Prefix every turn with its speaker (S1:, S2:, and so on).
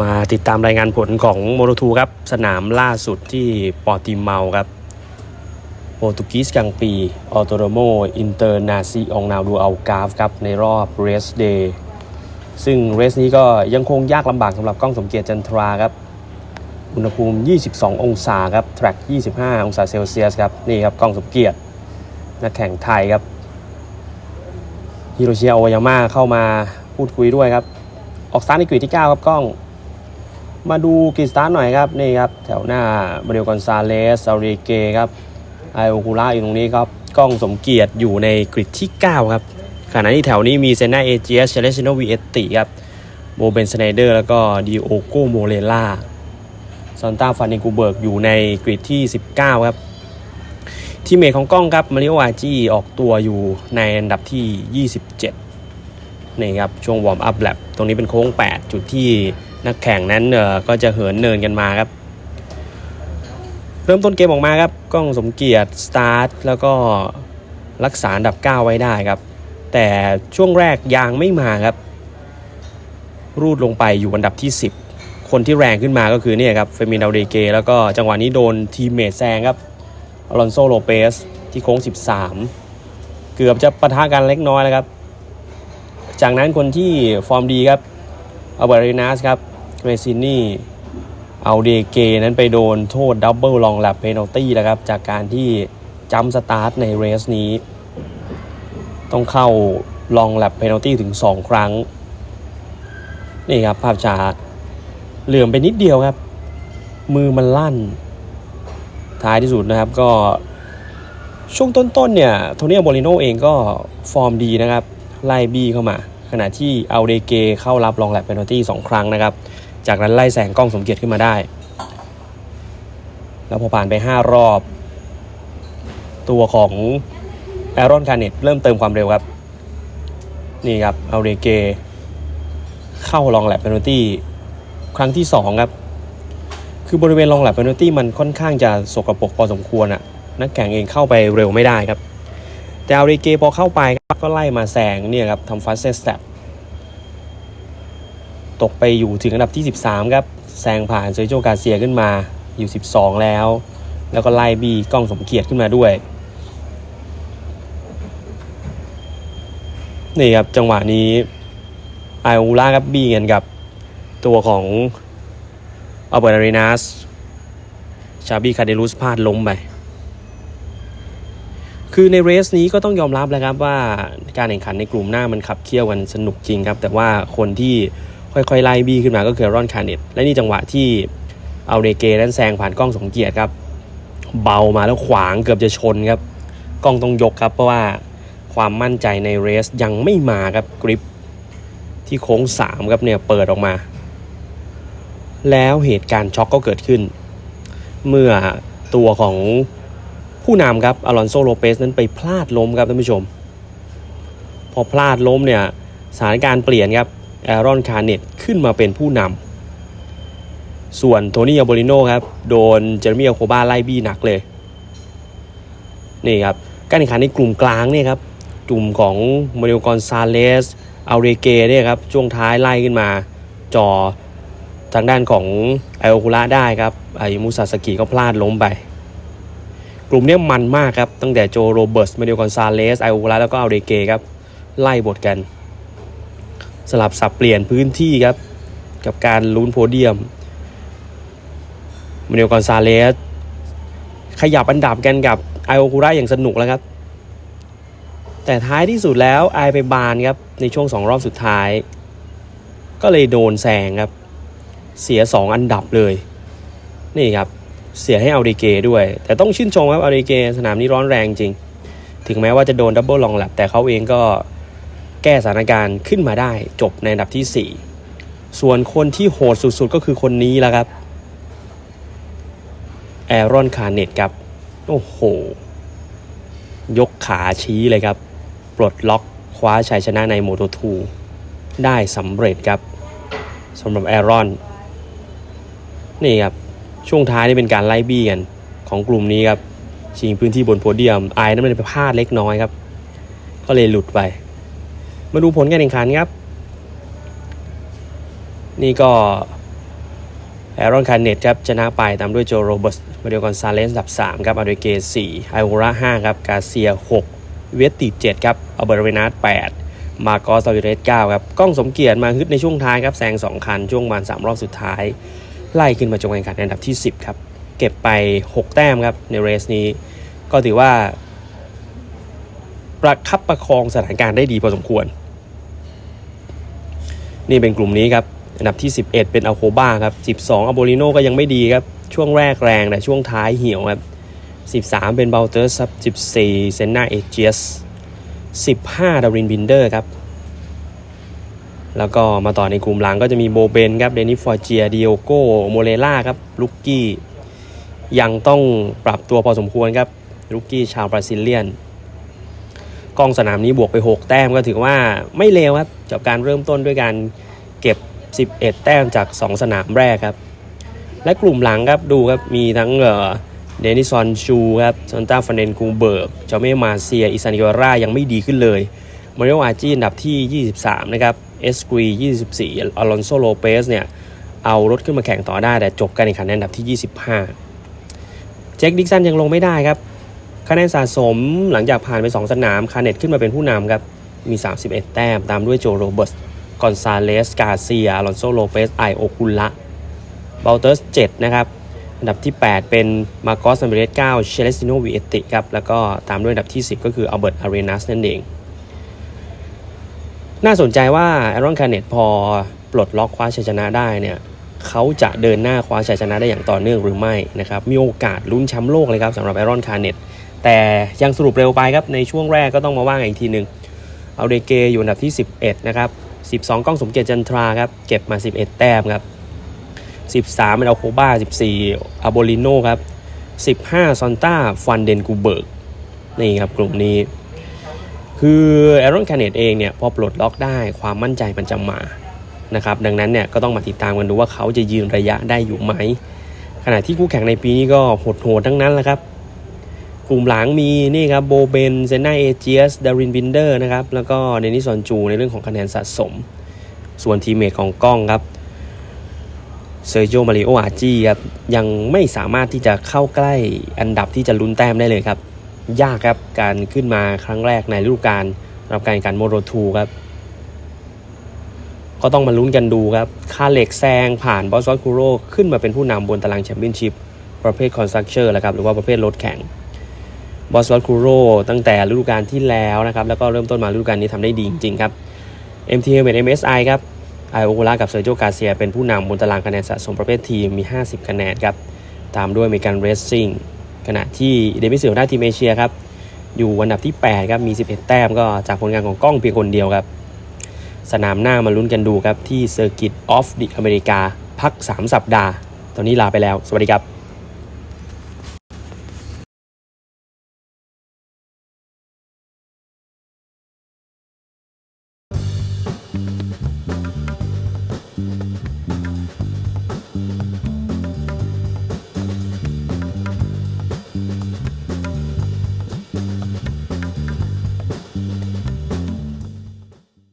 S1: มาติดตามรายงานผลของโมโ t ทูครับ สนามล่าสุดที่ปอร์ติเมาครับ โปรตุกีสกลางปีออโตโรโมอินเตอร์นาซีองนาวดูอัลกาฟครับ ในรอบเรสเดย์ซึ่งเรสนี้ก็ยังคงยากลำบากสำหรับกล้องสมเกียรติจันทราครับ อุณหภูมิ 22 องศาครับ แทร็ก 25 องศาเซลเซียสครับ นี่ครับกล้องสมเกียรตินักแข่งไทยครับฮิโรชิอาโอยาม่าเข้ามาพูดคุยด้วยครับ ออกสตาร์ทในกรีดที่ 9 ครับกล้อง มาดูกรีดสตาร์หน่อยครับนี่ครับแถวหน้าบริโอกอนซาเลสซาริเกครับไอโอคูล่าอยู่ตรงนี้ครับกล้องสมเกียรติอยู่ในกริดที่ 9 ครับขณะที่แถวนี้มีเซน่าเอเจสเชเลชิโนวีเอติครับโบเบนสไนเดอร์แล้วก็ดิโอโกโมเรล่าซอนตาฟานิกูเบิร์กอยู่ในกริดที่ 19 ครับทีเมทของกล้องครับมาริโออาจีออกตัวอยู่ในอันดับที่ 27นี่ครับช่วงวอร์มอัพแลปตรงนี้เป็นโค้ง 8 จุดที่ นักแข่งนั้นเออก็จะเหินเนินกันมาครับ เริ่มต้นเกมออกมาครับกล้องสมเกียรติสตาร์ทแล้วก็รักษาอันดับ 9 ไว้ได้ครับ แต่ช่วงแรกยางไม่มาครับ รูดลงไปอยู่อันดับที่ 10 คนที่แรงขึ้นมาก็คือเนี่ยครับเฟมินดาเดเกแล้วก็จังหวะนี้โดนทีมเมทแซงครับอลอนโซโลเปสที่โค้ง 13 เกือบจะปะทะกันเล็กน้อยแล้วครับ จากนั้นคนที่ฟอร์มดีครับอัลเบรินัสครับ เรซินี่เอาเดเกนั้นไปโดนโทษดับเบิลลองแลปเพนัลตี้แล้วครับ จากการที่จัมสตาร์ทในเรสนี้ ต้องเข้าลองแลปเพนัลตี้ถึง 2 ครั้ง นี่ครับ ภาพช้าเหลื่อมไปนิดเดียวครับ มือมันลั่น ท้ายที่สุดนะครับก็ช่วงต้นๆเนี่ยโทนี่โบลิโนเองก็ฟอร์มดีนะครับ ไล่บี้เข้ามา ขณะที่เอาเดเกเข้ารับลองแลปเพนัลตี้สองครั้งนะครับ จากนั้นไล่แสงกล้องสมเกียรติขึ้นมาได้ แล้วพอผ่านไป 5 รอบ ตัวของแอรอนคาร์เนตเริ่มเติมความเร็วครับ นี่ครับเอาเดเก เข้าลองแลปเพนัลตี้ครั้งที่ 2 ครับ คือบริเวณลองแลปเพนัลตี้มันค่อนข้างจะสกรปรกพอสมควรอะนักแข่งเองเข้าไปเร็วไม่ได้ครับ แต่เอาเดเกพอเข้าไปก็ไล่มาแซงเนี่ยครับทำฟาสเซสแตป ตกไปอยู่ถึงอันดับที่ 13 ครับแซงผ่านเซอร์โจกาเซียขึ้นมาอยู่ 12 แล้ว แล้วก็ไล่บีกล้องสมเกียรติขึ้นมาด้วย นี่ครับจังหวะนี้ไอโอล่าครับบีกันกับตัวของอัลเบอร์ตอารีนัสชาบีคาเดลุสพลาดล้มไป คือในเรสนี้ก็ต้องยอมรับแล้วครับว่าการแข่งขันในกลุ่มหน้ามันขับเคี่ยวกันสนุกจริงครับ แต่ว่าคนที่ ค่อยๆไล่บี้ขึ้นมาก็คือรอนคาร์เนตและนี่จังหวะที่เอาเดเกนั้นแซงผ่านกล้องสมเกียรติครับ เบามาแล้วขวางเกือบจะชนครับ กล้องต้องยกครับ เพราะว่าความมั่นใจในเรสยังไม่มาครับกริปที่โค้ง3ครับเนี่ยเปิดออกมา แล้วเหตุการณ์ช็อกก็เกิดขึ้น เมื่อตัวของผู้นำครับอลอนโซโลเปสนั้นไปพลาดล้มครับท่านผู้ชม พอพลาดล้มเนี่ยสถานการณ์เปลี่ยนครับ แอรอนคาร์เนตขึ้นมาเป็นผู้นำส่วนโทนี่อาโบริโนครับ โดนเจอร์มี่อาโคบาไล่บี้หนักเลย นี่ครับ การแข่งขันในกลุ่มกลางเนี่ยครับกลุ่มของมาริโอกอนซาเลสอัลเรเกเนี่ยครับ ช่วงท้ายไล่ขึ้นมาจอทางด้านของไอโอคุระได้ครับไอมุซาสกิก็พลาดล้มไป กลุ่มเนี้ยมันมากครับ ตั้งแต่โจโรเบิร์ตมาริโอกอนซาเลสไอโอคุระแล้วก็อัลเรเกครับ ไล่บทกัน สลับสับเปลี่ยนพื้นที่ครับ กับการลุ้นโพเดียมมาริโอกอนซาเลสขยับอันดับกันกับไอโอคุระอย่างสนุกแล้วครับ แต่ท้ายที่สุดแล้วไอไปบานครับ ในช่วงสองรอบสุดท้าย ก็เลยโดนแซงครับ เสีย 2 อันดับเลย นี่ครับ เสียให้อาดีเกด้วย แต่ต้องชื่นชมครับอาดีเกสนามนี้ร้อนแรงจริง ถึงแม้ว่าจะโดนดับเบิลลองแลปแต่เขาเองก็ แก้สถานการณ์ขึ้นมาได้จบในอันดับที่ 4 ส่วนคนที่โหดสุดๆก็คือคนนี้แล้วครับแอรอนคาร์เนตครับ โอ้โห ยกขาชี้เลยครับ ปลดล็อกคว้าชัยชนะในโมโต2ได้สำเร็จครับสำหรับแอรอน นี่ครับ ช่วงท้ายนี่เป็นการไล่บี้กัน ของกลุ่มนี้ครับ ชิงพื้นที่บนโพเดียมไอ้นั้นมันไปพลาดเล็กน้อยครับ ก็เลยหลุดไป มาดูผลการแข่งขันครับ นี่ก็แอรอนคาร์เนตครับชนะไปตามด้วยโจโรเบิร์ตมาเดียกอนซาเลสอันดับ 3 ครับอาโดเกส4ไอโอรา5ครับกาเซีย 6 เวสติ7ครับอเบอร์เรนาร์8มาโกสตอริเรส9ครับก้องสมเกียรติมาฮึดในช่วงท้ายครับแซง 2 คัน ช่วงมาณ3รอบสุดท้าย ไล่ขึ้นมาจบการแข่งขันในอันดับที่ 10 ครับ เก็บไป 6 แต้มครับ ในเรสนี้ ก็ถือว่า ประคับประคองสถานการณ์ได้ดีพอสมควร นี่เป็นกลุ่มนี้ครับอันดับที่ 11 เป็นอัลโคบ้าครับ12อัลโบลิโนก็ยังไม่ดีครับ ช่วงแรกแรงแต่ช่วงท้ายเหี่ยวครับ13 เป็นเบลเตอร์ซับ14เซนนาเอเจส15ดารินบินเดอร์ครับ แล้วก็มาต่อในกลุ่มหลังก็จะมีโบเบนครับเดนิฟอร์เจียดิโอโกโมเลล่าครับลุกกี้ยังต้องปรับตัวพอสมควรครับลุกกี้ชาวบราซิเลียน กองสนามนี้บวกไป 6 แต้มก็ถือว่าไม่เลวครับจากการเริ่มต้นด้วยการเก็บ 11 แต้มจาก 2 สนามแรกครับ และกลุ่มหลังครับดูครับมีทั้งเดนิซอนชูครับซอนต้าฟันเดนคูเบิร์กเจอเม่มาเซียอิซานิโอรายังไม่ดีขึ้นเลยมาริโออาจีอันดับที่ 23 นะครับเอสกรี24อลอนโซโลเปสเนี่ยเอารถขึ้นมาแข่งต่อได้แต่จบการแข่งขันในอันดับที่ 25 เจคดิกสันยังลงไม่ได้ครับ คะแนนสะสมหลังจากผ่านไป 2 สนาม คาเน็ตขึ้นมาเป็นผู้นำครับ มี 31 แต้ม ตามด้วยโจโรเบิร์ตกอนซาเลส กาเซียอลอนโซโลเปส ไอโอคุละเบลเตอร์ส7นะครับ อันดับที่ 8 เป็นมาโกสซัมเบเรส9เชเลสติโนวิเอติครับ แล้วก็ตามด้วยอันดับที่ 10 ก็คืออัลเบิร์ตอารีนัสนั่นเอง น่าสนใจว่าแอรอนคาเน็ตพอปลดล็อกคว้าชัยชนะได้เนี่ยเขาจะเดินหน้าคว้าชัยชนะได้อย่างต่อเนื่องหรือไม่นะครับ มีโอกาสลุ้นแชมป์โลกเลยครับสำหรับแอรอนคาเน็ต แต่ยังสรุปเร็วไปครับ ในช่วงแรกก็ต้องมาว่ากันอีกทีหนึ่งเอาเดเกอยู่อันดับที่ 11 นะครับ 12 ก้องสมเกียรติจันทราครับ เก็บมา 11 แต้มครับ 13เป็นอัลโคบ้า 14อาโบลิโนครับ 15 ซอนต้าฟันเดนกูเบิร์ก นี่ครับกลุ่มนี้ คือแอรอนแคเนตเองเนี่ยพอปลดล็อกได้ความมั่นใจมันจะมานะครับดังนั้นเนี่ยก็ต้องมาติดตามกันดูว่าเขาจะยืนระยะได้อยู่ไหม ขณะที่คู่แข่งในปีนี้ก็โหดๆทั้งนั้นแหละครับ กลุ่มหลังมีนี่ครับโบเบนเซน่าเอเจียสดารินบินเดอร์นะครับแล้วก็เดนิสซอนจูในเรื่องของคะแนนสะสม ส่วนทีมเมทของกล้องครับเซอร์โจมาริโออาจีครับยังไม่สามารถที่จะเข้าใกล้อันดับที่จะลุ้นแต้มได้เลยครับ ยากครับการขึ้นมาครั้งแรกในฤดูกาลรับการแข่งขันโมโรทูครับ ก็ต้องมาลุ้นกันดูครับค่าเหล็กแซงผ่านบอสวอตคูโรขึ้นมาเป็นผู้นำบนตารางแชมเปี้ยนชิพประเภทคอนสตรักเชอร์แล้วครับหรือว่าประเภทรถแข่ง บอสวอตคูโรตั้งแต่ฤดูกาลที่แล้วนะครับแล้วก็เริ่มต้นมาฤดูกาลนี้ทำได้ดีจริงๆครับ MTM เป็น MSI ครับไอโอโกลากับเซอร์โจกาเซียเป็นผู้นำบนตารางคะแนนสะสมประเภททีมมี 50 คะแนนครับตามด้วยเมกันเรสซิ่งขณะที่เดมิสิลได้ทีมเอเชียครับอยู่อันดับที่ 8 ครับ มี 11 แต้มก็จากผลงานของกล้องเพียงคนเดียวครับ สนามหน้ามาลุ้นกันดูครับ ที่เซอร์กิตออฟดิอเมริกา พัก 3 สัปดาห์ ตอนนี้ลาไปแล้ว สวัสดีครับ